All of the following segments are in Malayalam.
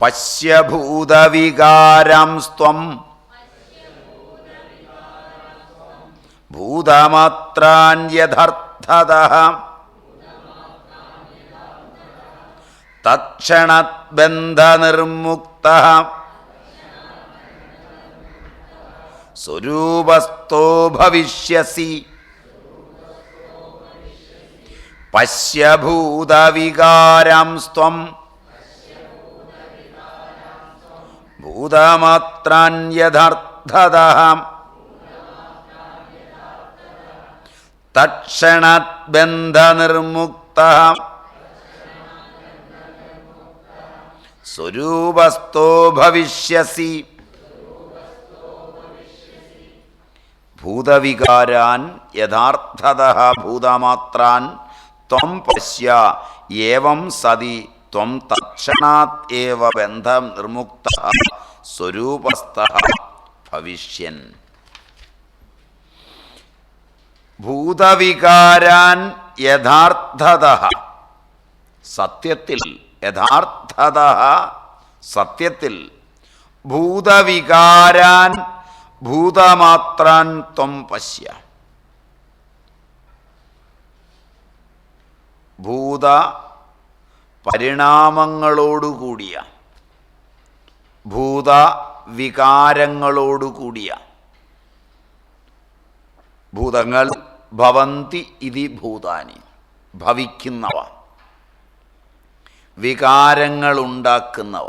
പശ്യഭൂതവികാരം സ്വം ഭൂതമാത്രാന്യഥർത്ഥത തക്ഷണബന്ധനിർമുക്ത സ്വരൂപസ്ഥോ ഭവിഷ്യസി. പശ്യഭൂതവികാരം സ്ത്വം. ഭൂതമാത്രാന്യഥർത്ഥത സ്വരൂപസ്ഥോ ഭവിഷ്യസി. ഭൂതവികാരാൻ യഥാർത്ഥത ഭൂതമാത്രാൻ ത്വം പശ്യ ഏവം സതി ത്വം തക്ഷണാത് ഏവ ബന്ധം നിർമുക്ത സ്വരൂപസ്ഥ ഭവിഷ്യൻ. ഭൂതവികാരാൻ യഥാർത്ഥത. സത്യത്തിൽ യഥാർത്ഥത സത്യത്തിൽ ഭൂതവികാരാൻ ഭൂതമാത്രാൻ ത്വം പശ്യ. ഭൂത പരിണാമങ്ങളോടുകൂടിയ ഭൂത വികാരങ്ങളോടുകൂടിയ ഭൂതങ്ങൾ ഭവന്തി ഇതി ഭൂതാനി ഭവിക്കുന്നവ. വികാരങ്ങളുണ്ടാക്കുന്നവ.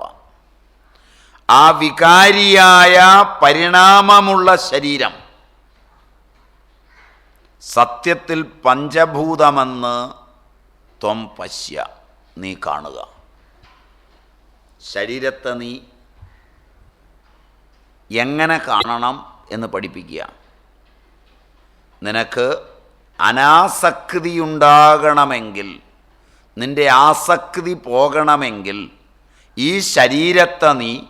ആ വികാരിയായ പരിണാമമുള്ള ശരീരം സത്യത്തിൽ പഞ്ചഭൂതമെന്ന് ത്വം പശ്യ. നീ കാണുക. ശരീരത്തെ നീ എങ്ങനെ കാണണം എന്ന് പഠിപ്പിക്കുക. നിനക്ക് അനാസക്തി ഉണ്ടാകണമെങ്കിൽ നിന്റെ ആസക്തി പോകണമെങ്കിൽ ഈ ശരീരത്തെ നീ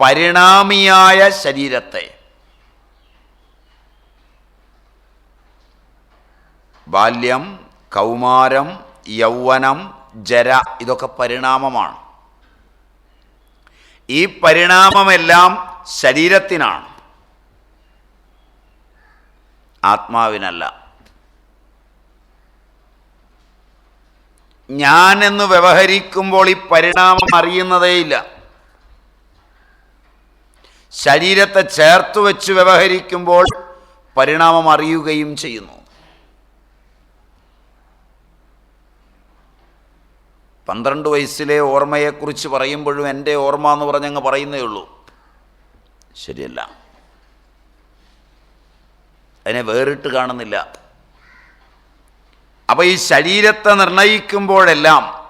പരിണാമിയായ ശരീരത്തെ ബാല്യം കൗമാരം യൗവനം ജര ഇതൊക്കെ പരിണാമമാണ്. ഈ പരിണാമമെല്ലാം ശരീരത്തിനാണ്. ആത്മാവിനല്ല. ഞാൻ എന്ന് വ്യവഹരിക്കുമ്പോൾ ഈ പരിണാമം അറിയുന്നതേയില്ല. ശരീരത്തെ ചേർത്ത് വെച്ച് വ്യവഹരിക്കുമ്പോൾ പരിണാമം അറിയുകയും ചെയ്യുന്നു. പന്ത്രണ്ട് വയസ്സിലെ ഓർമ്മയെക്കുറിച്ച് പറയുമ്പോഴും എന്റെ ഓർമ്മ എന്ന് പറഞ്ഞങ്ങ് പറയുന്നേ ഉള്ളൂ. ശരിയല്ല. അതിനെ വേറിട്ട് കാണുന്നില്ല. അപ്പോൾ ഈ ശരീരത്തെ നിർണയിക്കുമ്പോഴെല്ലാം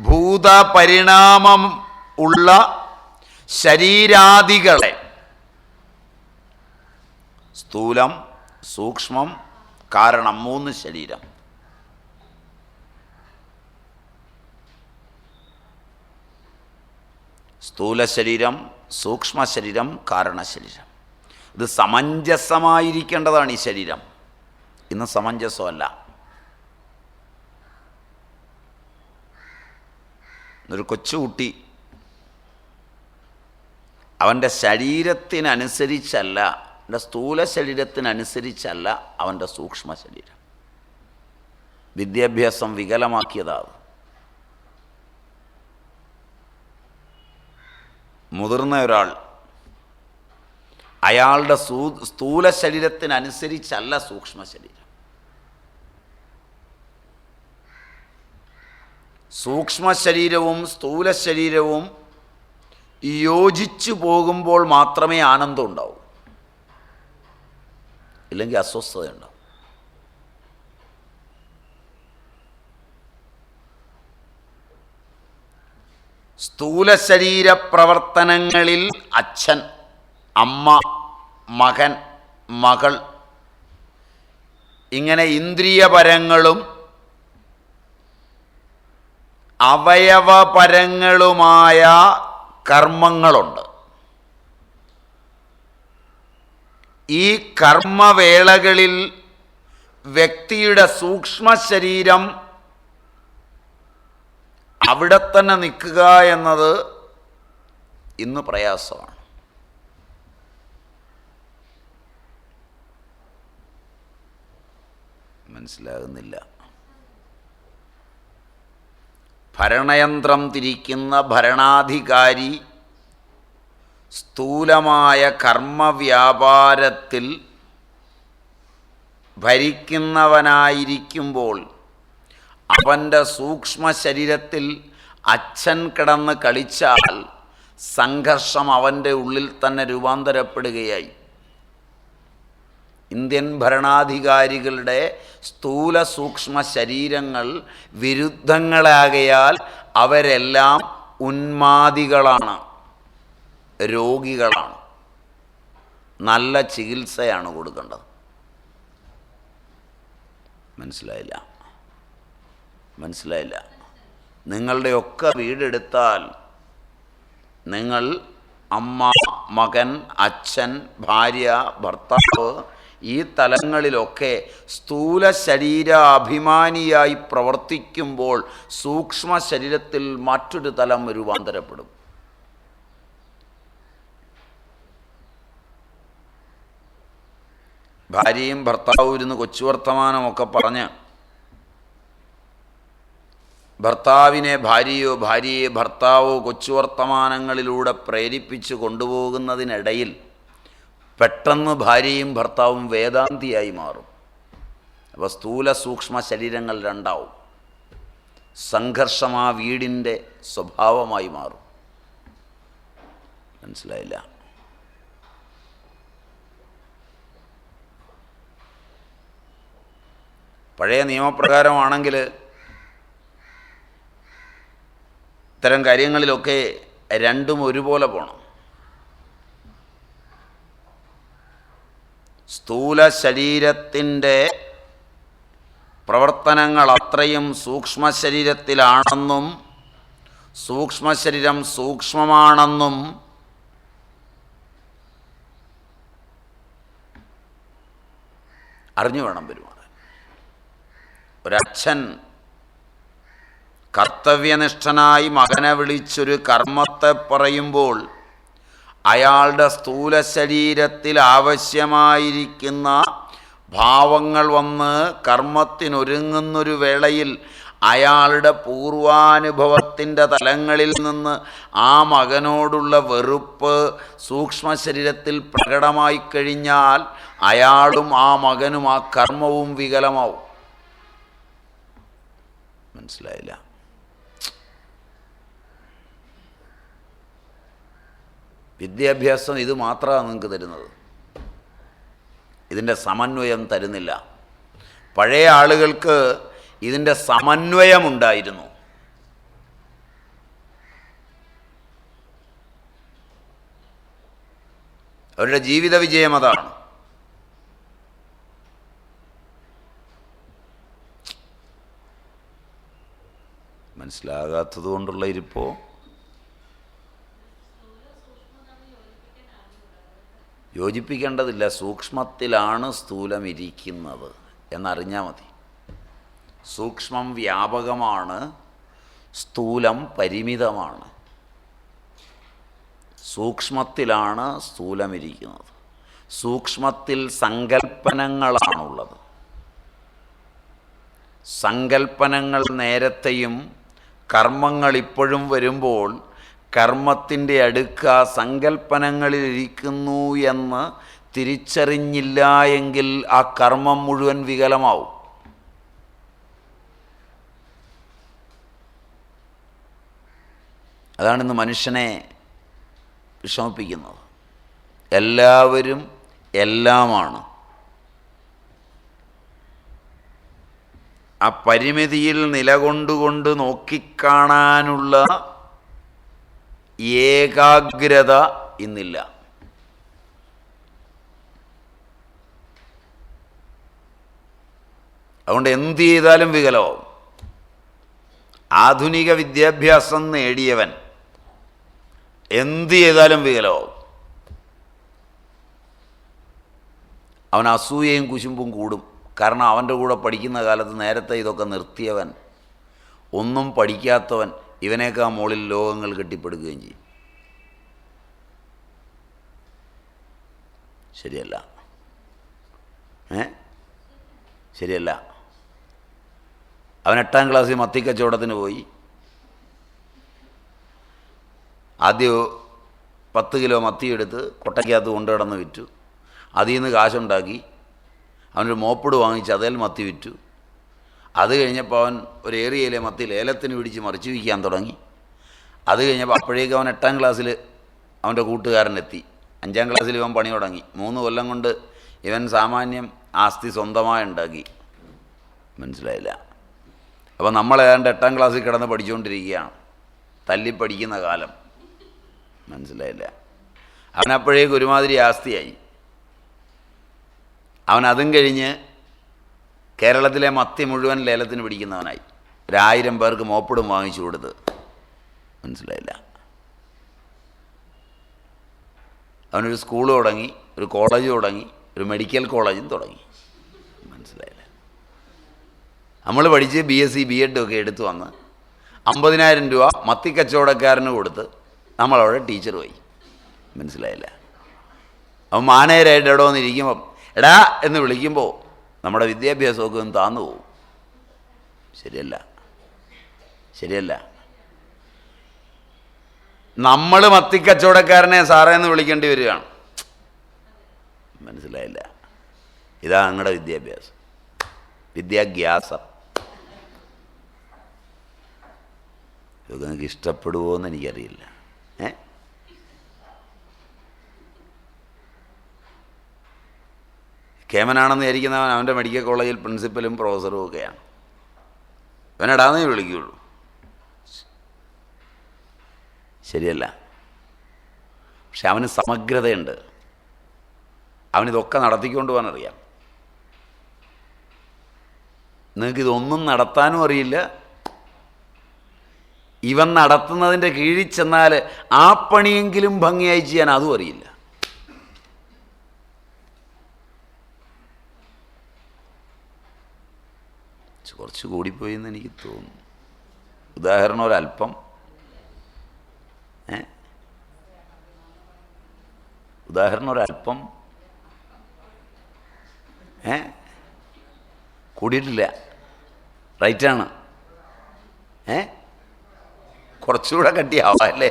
ഭൂതപരിണാമം ഉള്ള ശരീരാദികളെ സ്ഥൂലം സൂക്ഷ്മം കാരണം മൂന്ന് ശരീരം. സ്ഥൂല ശരീരം സൂക്ഷ്മ ശരീരം കാരണശരീരം. ഇത് സമഞ്ജസമായിരിക്കേണ്ടതാണ് ഈ ശരീരം. ഇന്ന് സമഞ്ജസമല്ല. ഒരു കൊച്ചുകുട്ടി അവന്റെ ശരീരത്തിനനുസരിച്ചല്ല അവന്റെ സ്ഥൂല ശരീരത്തിനനുസരിച്ചല്ല അവന്റെ സൂക്ഷ്മ ശരീരം വിദ്യാഭ്യാസം വികലമാക്കിയതാവും. മുതിർന്ന ഒരാൾ. അയാളുടെ സൂ സ്ഥൂല ശരീരത്തിനനുസരിച്ചല്ല സൂക്ഷ്മ ശരീരം. സൂക്ഷ്മ ശരീരവും സ്ഥൂല ശരീരവും യോജിച്ചു പോകുമ്പോൾ മാത്രമേ ആനന്ദം ഉണ്ടാവൂ. ഇല്ലെങ്കിൽ അസ്വസ്ഥത ഉണ്ടാവും സ്ഥൂല ശരീര പ്രവർത്തനങ്ങളിൽ അച്ഛൻ അമ്മ മകൻ മകൾ ഇങ്ങനെ ഇന്ദ്രിയപരങ്ങളും അവയവപരങ്ങളുമായ കർമ്മങ്ങളുണ്ട്. ഈ കർമ്മവേളകളിൽ വ്യക്തിയുടെ സൂക്ഷ്മ ശരീരം അവിടെ തന്നെ നിൽക്കുക എന്നത് ഇന്ന് പ്രയാസമാണ്. മനസ്സിലാകുന്നില്ല. ഭരണയന്ത്രം തിരിക്കുന്ന ഭരണാധികാരി സ്ഥൂലമായ കർമ്മവ്യാപാരത്തിൽ ഭരിക്കുന്നവനായിരിക്കുമ്പോൾ അവന്റെ സൂക്ഷ്മ ശരീരത്തിൽ അച്ഛൻ കിടന്ന് കളിച്ചാൽ സംഘർഷം അവന്റെ ഉള്ളിൽ തന്നെ രൂപാന്തരപ്പെടുകയായി. ഇന്ത്യൻ ഭരണാധികാരികളുടെ സ്ഥൂല സൂക്ഷ്മ ശരീരങ്ങൾ വിരുദ്ധങ്ങളാകയാൽ അവരെല്ലാം ഉന്മാദികളാണ് രോഗികളാണ്. നല്ല ചികിത്സയാണ് കൊടുക്കേണ്ടത്. മനസ്സിലായില്ല? മനസ്സിലായില്ല. നിങ്ങളുടെയൊക്കെ വീടെടുത്താൽ നിങ്ങൾ അമ്മ മകൻ അച്ഛൻ ഭാര്യ ഭർത്താവ് ഈ തലങ്ങളിലൊക്കെ സ്ഥൂല ശരീരാഭിമാനിയായി പ്രവർത്തിക്കുമ്പോൾ സൂക്ഷ്മ ശരീരത്തിൽ മറ്റൊരു തലം രൂപാന്തരപ്പെടും. ഭാര്യയും ഭർത്താവും ഇരുന്ന് കൊച്ചു വർത്തമാനമൊക്കെ പറഞ്ഞ് ഭർത്താവിനെ ഭാര്യയോ ഭാര്യയെ ഭർത്താവോ കൊച്ചു വർത്തമാനങ്ങളിലൂടെ പ്രേരിപ്പിച്ച് കൊണ്ടുപോകുന്നതിനിടയിൽ പെട്ടെന്ന് ഭാര്യയും ഭർത്താവും വേദാന്തിയായി മാറും. അപ്പോൾ സ്ഥൂല സൂക്ഷ്മ ശരീരങ്ങൾ രണ്ടാവും. സംഘർഷം ആ വീടിന്റെ സ്വഭാവമായി മാറും. മനസ്സിലായില്ല? പഴയ നിയമപ്രകാരമാണെങ്കിൽ ഇത്തരം കാര്യങ്ങളിലൊക്കെ രണ്ടും ഒരുപോലെ പോകണം സ്ഥൂല ശരീരത്തിന്റെ പ്രവർത്തനങ്ങൾ അത്രയും സൂക്ഷ്മ ശരീരത്തിലാണെന്നും സൂക്ഷ്മ ശരീരം സൂക്ഷ്മമാണെന്നും അറിഞ്ഞു വേണം പെരുമാറാൻ. ഒരച്ഛൻ കർത്തവ്യനിഷ്ഠനായി മകനെ വിളിച്ചൊരു കർമ്മത്തെ പറയുമ്പോൾ അയാളുടെ സ്ഥൂല ശരീരത്തിൽ ആവശ്യമായിരിക്കുന്ന ഭാവങ്ങൾ വന്ന് കർമ്മത്തിനൊരുങ്ങുന്നൊരു വേളയിൽ അയാളുടെ പൂർവാനുഭവത്തിന്റെ തലങ്ങളിൽ നിന്ന് ആ മകനോടുള്ള വെറുപ്പ് സൂക്ഷ്മ ശരീരത്തിൽ പ്രകടമായി കഴിഞ്ഞാൽ അയാളും ആ മകനും ആ കർമ്മവും വികലമാവും. മനസ്സിലായില്ല? വിദ്യാഭ്യാസം ഇത് മാത്രമാണ് നിങ്ങൾക്ക് തരുന്നത്. ഇതിന്റെ സമന്വയം തരുന്നില്ല. പഴയ ആളുകൾക്ക് ഇതിന്റെ സമന്വയമുണ്ടായിരുന്നു അവരുടെ ജീവിത വിജയം അതാണ്. മനസ്സിലാകാത്തത് കൊണ്ടുള്ള ഇരിപ്പോ? യോജിപ്പിക്കേണ്ടതില്ല. സൂക്ഷ്മത്തിലാണ് സ്ഥൂലം ഇരിക്കുന്നത് എന്നറിഞ്ഞാൽ മതി. സൂക്ഷ്മം വ്യാപകമാണ് സ്ഥൂലം പരിമിതമാണ്. സൂക്ഷ്മത്തിലാണ് സ്ഥൂലമിരിക്കുന്നത്. സൂക്ഷ്മത്തിൽ സങ്കല്പനങ്ങളാണുള്ളത് സങ്കല്പനങ്ങൾ നേരത്തെയും കർമ്മങ്ങൾ ഇപ്പോഴും വരുമ്പോൾ കർമ്മത്തിന്റെ അടുക്ക സങ്കല്പനങ്ങളിലിരിക്കുന്നു എന്ന് തിരിച്ചറിഞ്ഞില്ല എങ്കിൽ ആ കർമ്മം മുഴുവൻ വികലമാവും. അതാണ് ഇന്ന് മനുഷ്യനെ വിഷമിപ്പിക്കുന്നത്. എല്ലാവരും എല്ലാമാണ്. ആ പരിമിതിയിൽ നിലകൊണ്ടുകൊണ്ട് നോക്കിക്കാണാനുള്ള ഏകാഗ്രത ഇന്നില്ല. അതുകൊണ്ട് എന്ത് ചെയ്താലും വികലമാവും. ആധുനിക വിദ്യാഭ്യാസം നേടിയവൻ എന്ത് ചെയ്താലും വികലമാവും. അവൻ അസൂയയും കുശുമ്പും കൂടും. കാരണം അവന്റെ കൂടെ പഠിക്കുന്ന കാലത്ത് നേരത്തെ ഇതൊക്കെ നിർത്തിയവൻ ഒന്നും പഠിക്കാത്തവൻ ഇവനേക്കാൾ മുകളിൽ ലോകങ്ങൾ കെട്ടിപ്പടുക്കുകയും ചെയ്യും. ശരിയല്ല. ഏ? ശരിയല്ല. അവൻ എട്ടാം ക്ലാസ്സിൽ മത്തിക്കച്ചവടത്തിന് പോയി. ആദ്യം പത്ത് കിലോ മത്തിയെടുത്ത് കൊട്ടയ്ക്കകത്ത് കൊണ്ടുകിടന്ന് വിറ്റു. അതിൽ നിന്ന് കാശുണ്ടാക്കി. അവനൊരു മോപ്പിട് വാങ്ങിച്ച് അതേൽ മത്തി വിറ്റു. അത് കഴിഞ്ഞപ്പോൾ അവൻ ഒരു ഏറിയയിലെ മത്തി ലേലത്തിന് പിടിച്ച് മറിച്ച് വിൽക്കാൻ തുടങ്ങി. അത് കഴിഞ്ഞപ്പോൾ അപ്പോഴേക്ക് അവൻ എട്ടാം ക്ലാസ്സിൽ അവന്റെ കൂട്ടുകാരനെത്തി. അഞ്ചാം ക്ലാസ്സിൽ ഇവൻ പണി തുടങ്ങി. മൂന്ന് കൊല്ലം കൊണ്ട് ഇവൻ സാമാന്യം ആസ്തി സ്വന്തമായി ഉണ്ടാക്കി. മനസ്സിലായില്ല. അപ്പോൾ നമ്മൾ ഏതാണ്ട് എട്ടാം ക്ലാസ്സിൽ കിടന്ന് പഠിച്ചുകൊണ്ടിരിക്കുകയാണ്. തല്ലി പഠിക്കുന്ന കാലം. മനസ്സിലായില്ല. അവനപ്പോഴേക്ക് ഒരുമാതിരി ആസ്തിയായി. അവൻ കഴിഞ്ഞ് കേരളത്തിലെ മത്തി മുഴുവൻ ലേലത്തിന് പിടിക്കുന്നവനായി. ഒരായിരം പേർക്ക് മോപ്പിടും വാങ്ങിച്ചു കൊടുത്ത്. മനസ്സിലായില്ല. അവനൊരു സ്കൂൾ തുടങ്ങി ഒരു കോളേജ് തുടങ്ങി ഒരു മെഡിക്കൽ കോളേജും തുടങ്ങി. മനസ്സിലായില്ല. നമ്മൾ പഠിച്ച് B S C B Ed ഒക്കെ എടുത്തു വന്ന് അമ്പതിനായിരം രൂപ മത്തി കച്ചവടക്കാരന് കൊടുത്ത് നമ്മളവിടെ ടീച്ചർ പോയി. മനസ്സിലായില്ല. അവൻ മാനേജരായിട്ട് എവിടെ വന്നിരിക്കുമ്പം എടാ എന്ന് വിളിക്കുമ്പോൾ നമ്മുടെ വിദ്യാഭ്യാസമൊക്കെ ഒന്ന് താന്നു പോകും ശരിയല്ല. ശരിയല്ല. നമ്മൾ മത്തിക്കച്ചവടക്കാരനെ സാറേ എന്ന് വിളിക്കേണ്ടി വരികയാണ്. മനസ്സിലായില്ല. ഇതാ നിങ്ങളുടെ വിദ്യാഭ്യാസം. വിദ്യാഭ്യാസം. ഇതൊക്കെ നിങ്ങൾക്ക് ഇഷ്ടപ്പെടുമോ എന്ന് എനിക്കറിയില്ല ഏ കേമനാണെന്ന് വിചാരിക്കുന്നവൻ അവന്റെ മെഡിക്കൽ കോളേജിൽ പ്രിൻസിപ്പലും പ്രൊഫസറും ഒക്കെയാണ്. അവനെടാന്നേ വിളിക്കുകയുള്ളൂ ശരിയല്ല. പക്ഷെ അവന് സമഗ്രതയുണ്ട്. അവനിതൊക്കെ നടത്തിക്കൊണ്ട് പോകാൻ അറിയാം നിങ്ങൾക്ക് ഇതൊന്നും നടത്താനും അറിയില്ല. ഇവൻ നടത്തുന്നതിന്റെ കീഴിൽ ചെന്നാൽ ആ പണിയെങ്കിലും ഭംഗിയായി ചെയ്യാൻ അതും അറിയില്ല. കുറച്ച് കൂടിപ്പോയി എന്ന് എനിക്ക് തോന്നുന്നു. ഉദാഹരണം ഒരല്പം ഏ? ഉദാഹരണം ഒരല്പം ഏ? കൂടിയിട്ടില്ല. റൈറ്റാണ്. ഏ? കുറച്ചുകൂടെ കട്ടിയാവാല്ലേ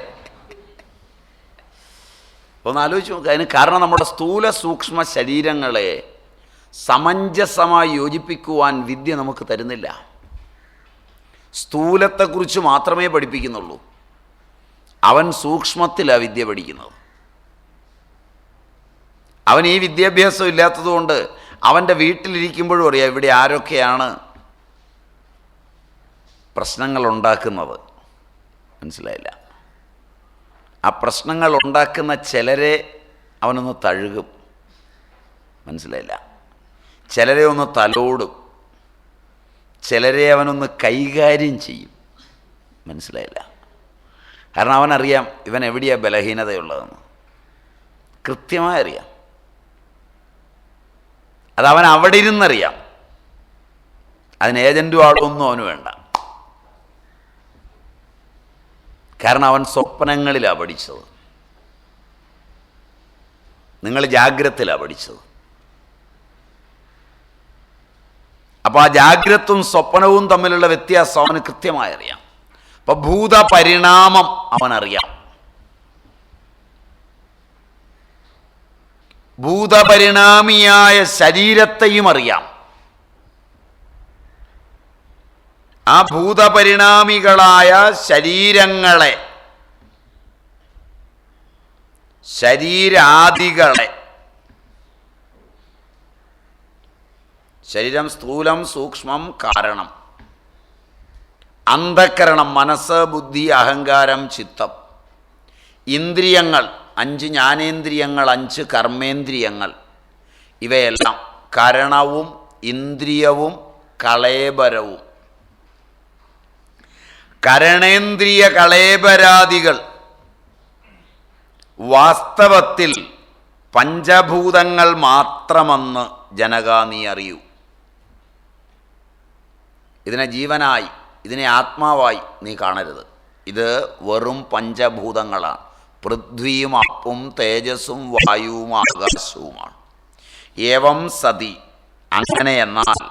ഒന്ന് ആലോചിച്ച് നോക്കുക അതിന് കാരണം നമ്മുടെ സ്ഥൂല സൂക്ഷ്മ ശരീരങ്ങളെ സമഞ്ജസമായി യോജിപ്പിക്കുവാൻ വിദ്യ നമുക്ക് തരുന്നില്ല. സ്ഥൂലത്തെക്കുറിച്ച് മാത്രമേ പഠിപ്പിക്കുന്നുള്ളൂ. അവൻ സൂക്ഷ്മത്തിലാണ് വിദ്യ പഠിക്കുന്നത്. അവൻ ഈ വിദ്യാഭ്യാസം ഇല്ലാത്തതുകൊണ്ട് അവന്റെ വീട്ടിലിരിക്കുമ്പോഴും അറിയാം ഇവിടെ ആരൊക്കെയാണ് പ്രശ്നങ്ങൾ ഉണ്ടാക്കുന്നത് മനസ്സിലായില്ല. ആ പ്രശ്നങ്ങൾ ഉണ്ടാക്കുന്ന ചിലരെ അവനൊന്ന് തഴുകും. മനസ്സിലായില്ല. ചിലരെ ഒന്ന് തലോടും. ചിലരെ അവനൊന്ന് കൈകാര്യം ചെയ്യും. മനസ്സിലായില്ല. കാരണം അവനറിയാം ഇവൻ എവിടെയാണ് ബലഹീനതയുള്ളതെന്ന്. കൃത്യമായി അറിയാം. അതവൻ അവിടെ ഇരുന്നറിയാം. അതിന് ഏജന്റും ആളൊന്നും അവന് വേണ്ട. കാരണം അവൻ സ്വപ്നങ്ങളിലാണ് പഠിച്ചത്. നിങ്ങൾ ജാഗ്രതയിലാണ് പഠിച്ചത്. അപ്പോൾ ആ ജാഗ്രത്തും സ്വപ്നവും തമ്മിലുള്ള വ്യത്യാസം അവന് കൃത്യമായി അറിയാം അപ്പൊ ഭൂതപരിണാമം അവനറിയാം. ഭൂതപരിണാമിയായ ശരീരത്തെയും അറിയാം. ആ ഭൂതപരിണാമികളായ ശരീരങ്ങളെ ശരീരാദികളെ ശരീരം സ്ഥൂലം സൂക്ഷ്മം കാരണം. അന്ധക്കരണം മനസ്സ് ബുദ്ധി അഹങ്കാരം ചിത്തം. ഇന്ദ്രിയങ്ങൾ അഞ്ച് ജ്ഞാനേന്ദ്രിയങ്ങൾ അഞ്ച് കർമ്മേന്ദ്രിയങ്ങൾ. ഇവയെല്ലാം കരണവും ഇന്ദ്രിയവും കളേബരവും. കരണേന്ദ്രിയ കളേബരാദികൾ വാസ്തവത്തിൽ പഞ്ചഭൂതങ്ങൾ മാത്രമെന്ന് ജനകാ നീ അറിയൂ. ഇതിനെ ജീവനായി ഇതിനെ ആത്മാവായി നീ കാണരുത്. ഇത് വെറും പഞ്ചഭൂതങ്ങളാണ്. പൃഥ്വിയും അപ്പും തേജസ്സും വായുവും ആകാശവുമാണ്. ഏവം സതി. അങ്ങനെ എന്നാൽ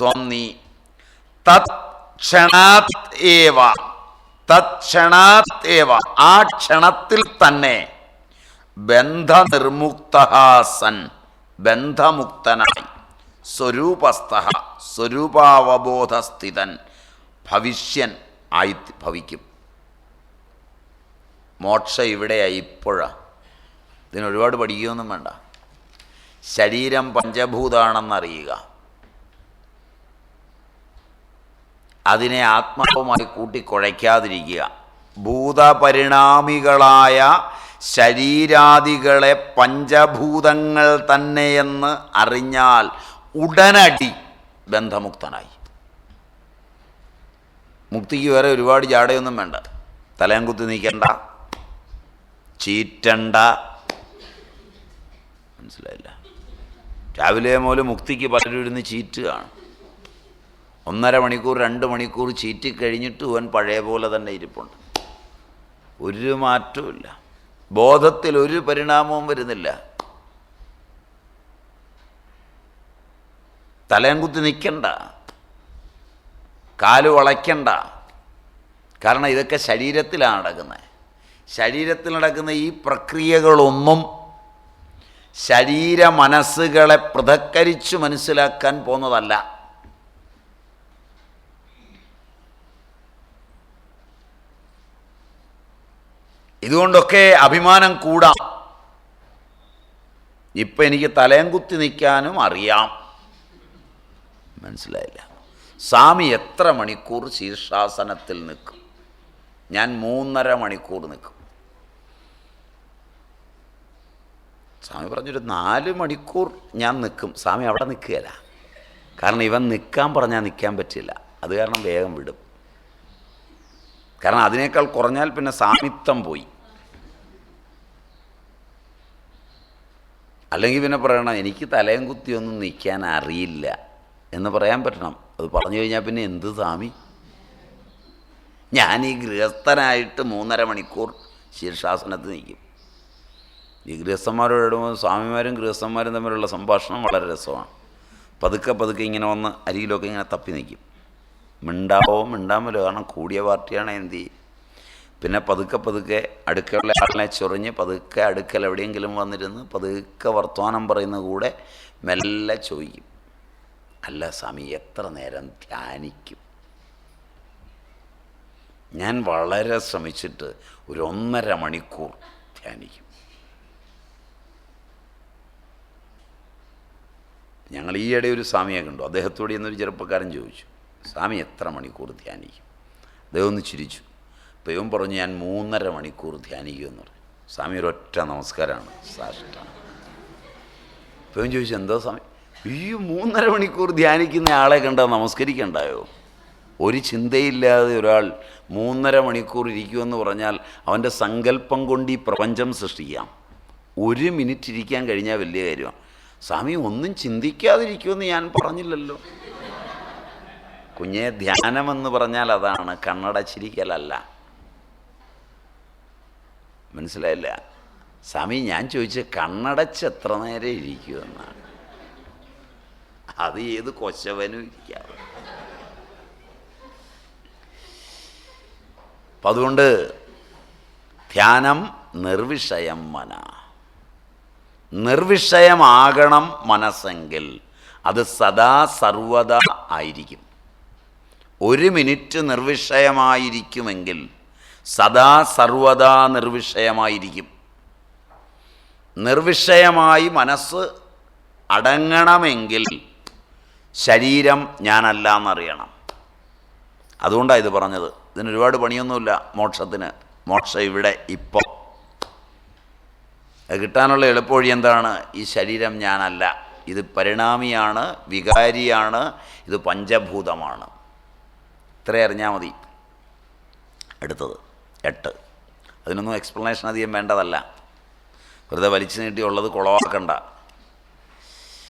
ത്വം നീ. തത് ക്ഷണാത് ഏവ. തത് ക്ഷണാത് ഏവ. ആ ക്ഷണത്തിൽ തന്നെ ബന്ധനിർമുക്ത സൻ ബന്ധമുക്തനായി. സ്വരൂപസ്ഥ സ്വരൂപാവബോധസ്ഥിതൻ ഭവിഷ്യൻ ആയി ഭവിക്കും. മോക്ഷ ഇവിടെയായി ഇപ്പോഴാ. ഇതിന് ഒരുപാട് പഠിക്കുകയൊന്നും വേണ്ട. ശരീരം പഞ്ചഭൂതാണെന്നറിയുക. അതിനെ ആത്മാവുമായി കൂട്ടിക്കുഴയ്ക്കാതിരിക്കുക. ഭൂതപരിണാമികളായ ശരീരാദികളെ പഞ്ചഭൂതങ്ങൾ തന്നെയെന്ന് അറിഞ്ഞാൽ ഉടനടി ബന്ധമുക്തനായി. മുക്തിക്ക് വേറെ ഒരുപാട് ജാടയൊന്നും വേണ്ട. തലയം കുത്തി നീക്കണ്ട. ചീറ്റണ്ട. മനസ്സിലായില്ല. രാവിലെ മുതൽ മുക്തിക്ക് പലരും ഇരുന്ന് ചീറ്റുകയാണ്. ഒന്നര മണിക്കൂർ രണ്ട് മണിക്കൂർ ചീറ്റി കഴിഞ്ഞിട്ട് അവൻ പഴയ പോലെ തന്നെ ഇരിപ്പുണ്ട്. ഒരു മാറ്റവും ഇല്ല ബോധത്തിൽ ഒരു പരിണാമവും വരുന്നില്ല. തലയും കുത്തി നിൽക്കണ്ട. കാൽ വളയ്ക്കണ്ട. കാരണം ഇതൊക്കെ ശരീരത്തിലാണ് നടക്കുന്നത് ശരീരത്തിൽ നടക്കുന്ന ഈ പ്രക്രിയകളൊന്നും ശരീര മനസ്സുകളെ പൃഥക്കരിച്ചു മനസ്സിലാക്കാൻ പോകുന്നതല്ല. ഇതുകൊണ്ടൊക്കെ അഭിമാനം കൂടാം. ഇപ്പം എനിക്ക് തലയം കുത്തി നിൽക്കാനും അറിയാം. മനസ്സിലായില്ല. സ്വാമി എത്ര മണിക്കൂർ ശീർഷാസനത്തിൽ നിൽക്കും? ഞാൻ മൂന്നര മണിക്കൂർ നിൽക്കും. സ്വാമി പറഞ്ഞൊരു നാല് മണിക്കൂർ ഞാൻ നിൽക്കും. സ്വാമി അവിടെ നിൽക്കുകയല്ല. കാരണം ഇവൻ നിൽക്കാൻ പറഞ്ഞാൽ നിൽക്കാൻ പറ്റില്ല. അത് കാരണം വേഗം വിടും. കാരണം അതിനേക്കാൾ കുറഞ്ഞാൽ പിന്നെ സാമിത്വം പോയി. അല്ലെങ്കിൽ പിന്നെ പറയണം എനിക്ക് തലയും കുത്തിയൊന്നും നിൽക്കാൻ അറിയില്ല. എന്ന് പറയാൻ പറ്റണം. അത് പറഞ്ഞു കഴിഞ്ഞാൽ പിന്നെ എന്ത് സ്വാമി? ഞാൻ ഈ ഗൃഹസ്ഥനായിട്ട് മൂന്നര മണിക്കൂർ ശീർഷാസനത്ത് നിൽക്കും. ഈ ഗൃഹസ്ഥന്മാരോട് ഇടുമ്പോൾ സ്വാമിമാരും ഗൃഹസ്ഥന്മാരും തമ്മിലുള്ള സംഭാഷണം വളരെ രസമാണ്. പതുക്കെ പതുക്കെ ഇങ്ങനെ വന്ന് അരികിലൊക്കെ ഇങ്ങനെ തപ്പി നിൽക്കും. മിണ്ടാവോ മിണ്ടാമല്ലോ കാരണം കൂടിയ പാർട്ടിയാണ് എന്ത് ചെയ്യും. പിന്നെ പതുക്കെ പതുക്കെ അടുക്കള ആളിനെ ചൊറിഞ്ഞ് പതുക്കെ അടുക്കൽ എവിടെയെങ്കിലും വന്നിരുന്ന് പതുക്കെ വർത്തമാനം പറയുന്ന കൂടെ മെല്ലെ ചോദിക്കും. അല്ല സ്വാമി എത്ര നേരം ധ്യാനിക്കും? ഞാൻ വളരെ ശ്രമിച്ചിട്ട് ഒരു ഒന്നര മണിക്കൂർ ധ്യാനിക്കും. ഞങ്ങൾ ഈയിടെ ഒരു സ്വാമിയെ കണ്ടു. അദ്ദേഹത്തോട് എന്നൊരു ചെറുപ്പക്കാരൻ ചോദിച്ചു സ്വാമി എത്ര മണിക്കൂർ ധ്യാനിക്കും? അദ്ദേഹം ഒന്ന് ചിരിച്ചു. ദൈവം പറഞ്ഞു ഞാൻ മൂന്നര മണിക്കൂർ ധ്യാനിക്കുമെന്ന് പറഞ്ഞു. സ്വാമി ഒരൊറ്റ നമസ്കാരമാണ് സാഷ്ടാണ് ഇവൻ ചോദിച്ചു എന്തോ സ്വാമി? ഈ മൂന്നര മണിക്കൂർ ധ്യാനിക്കുന്ന ആളെ കണ്ടാൽ നമസ്കരിക്കണ്ടായോ? ഒരു ചിന്തയില്ലാതെ ഒരാൾ മൂന്നര മണിക്കൂർ ഇരിക്കുമെന്ന് പറഞ്ഞാൽ അവന്റെ സങ്കല്പം കൊണ്ട് ഈ പ്രപഞ്ചം സൃഷ്ടിക്കാം. ഒരു മിനിറ്റ് ഇരിക്കാൻ കഴിഞ്ഞാൽ വലിയ കാര്യമാണ് സ്വാമി ഒന്നും ചിന്തിക്കാതിരിക്കുമെന്ന് ഞാൻ പറഞ്ഞില്ലല്ലോ. കുഞ്ഞെ ധ്യാനമെന്ന് പറഞ്ഞാൽ അതാണ് കണ്ണടച്ചിരിക്കലല്ല മനസ്സിലായില്ല? സ്വാമി ഞാൻ ചോദിച്ച കണ്ണടച്ച് എത്ര നേരം ഇരിക്കുമെന്നാണ്. അത് ഏത് കൊശവനും ഇരിക്കാം. അപ്പം അതുകൊണ്ട് ധ്യാനം നിർവിഷയം മന. നിർവിഷയമാകണം മനസ്സെങ്കിൽ അത് സദാ സർവത ആയിരിക്കും. ഒരു മിനിറ്റ് നിർവിഷയമായിരിക്കുമെങ്കിൽ സദാ സർവദാ നിർവിഷയമായിരിക്കും. നിർവിഷയമായി മനസ്സ് അടങ്ങണമെങ്കിൽ ശരീരം ഞാനല്ല എന്നറിയണം അതുകൊണ്ടാണ് ഇത് പറഞ്ഞത്. ഇതിന് ഒരുപാട് പണിയൊന്നുമില്ല മോക്ഷത്തിന്. മോക്ഷം ഇവിടെ ഇപ്പോൾ കിട്ടാനുള്ള എളുപ്പവഴി എന്താണ്? ഈ ശരീരം ഞാനല്ല. ഇത് പരിണാമിയാണ് വികാരിയാണ് ഇത് പഞ്ചഭൂതമാണ്. ഇത്രയും അറിഞ്ഞാൽ മതി. അടുത്തത് എട്ട്. അതിനൊന്നും എക്സ്പ്ലനേഷൻ അധികം വേണ്ടതല്ല. വെറുതെ വലിച്ചു നീട്ടിയുള്ളത് കുളവാക്കണ്ട